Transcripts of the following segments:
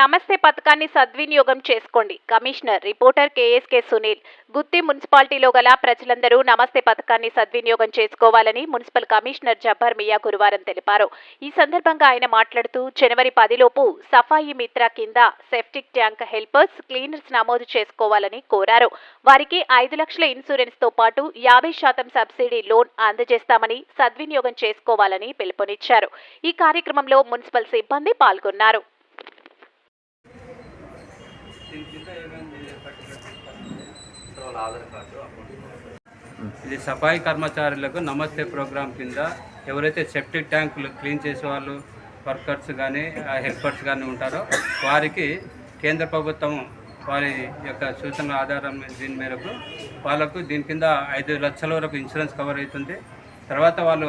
నమస్తే పథకాన్ని సద్వినియోగం చేసుకోండి. Commissioner reporter KSK Sunil Gutti మున్సిపాలిటీలో గల ప్రజలందరూ నమస్తే పథకాన్ని సద్వినియోగం చేసుకోవాలని మున్సిపల్ కమిషనర్ జబ్బర్ మియా గురువారం తెలిపారు. ఈ సందర్భంగా ఆయన మాట్లాడుతూ జనవరి పదిలోపు సఫాయి మిత్ర కింద సెప్టిక్ ట్యాంక్ హెల్పర్స్ క్లీనర్స్ నమోదు చేసుకోవాలని కోరారు. వారికి ఐదు లక్షల ఇన్సూరెన్స్తో పాటు యాభై శాతం సబ్సిడీ లోన్ అందజేస్తామని సద్వినియోగం చేసుకోవాలని పిలుపునిచ్చారు. ఈ కార్యక్రమంలో మున్సిపల్ సిబ్బంది పాల్గొన్నారు. దీని కింద ఆధార్ కార్డు అకౌంట్ ఇది సఫాయి కర్మచారులకు నమస్తే ప్రోగ్రాం కింద ఎవరైతే సెప్టిక్ ట్యాంకులు క్లీన్ చేసే వాళ్ళు వర్కర్స్ కానీ హెల్పర్స్ కానీ ఉంటారో వారికి కేంద్ర ప్రభుత్వం వారి యొక్క సూచనల ఆధారం దీని మేరకు వాళ్ళకు దీని కింద ఐదు లక్షల వరకు ఇన్సూరెన్స్ కవర్ అవుతుంది. తర్వాత వాళ్ళు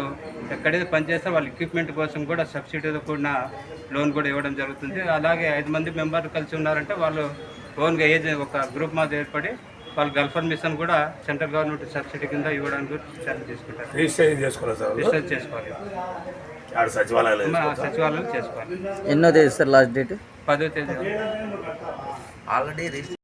ఎక్కడైతే పనిచేస్తే వాళ్ళ ఎక్విప్మెంట్ కోసం కూడా సబ్సిడీతో కూడిన లోన్ కూడా ఇవ్వడం జరుగుతుంది. అలాగే ఐదు మంది మెంబర్లు కలిసి ఉన్నారంటే వాళ్ళు ఓన్గా ఏజ్ ఒక గ్రూప్ మాది ఏర్పడి వాళ్ళు గల్ఫర్ మిషన్ కూడా సెంట్రల్ గవర్నమెంట్ సబ్సిడీ కింద ఇవ్వడానికి చర్య తీసుకుంటారు రిజిస్ట్రేషన్ చేసుకోవాలి సార్? రిజిస్టర్ చేసుకోవాలి. సచివాలయాలు చేసుకోవాలి. ఎన్నో తేదీ సార్ లాస్ట్ డేట్? పదో తేదీ. Already register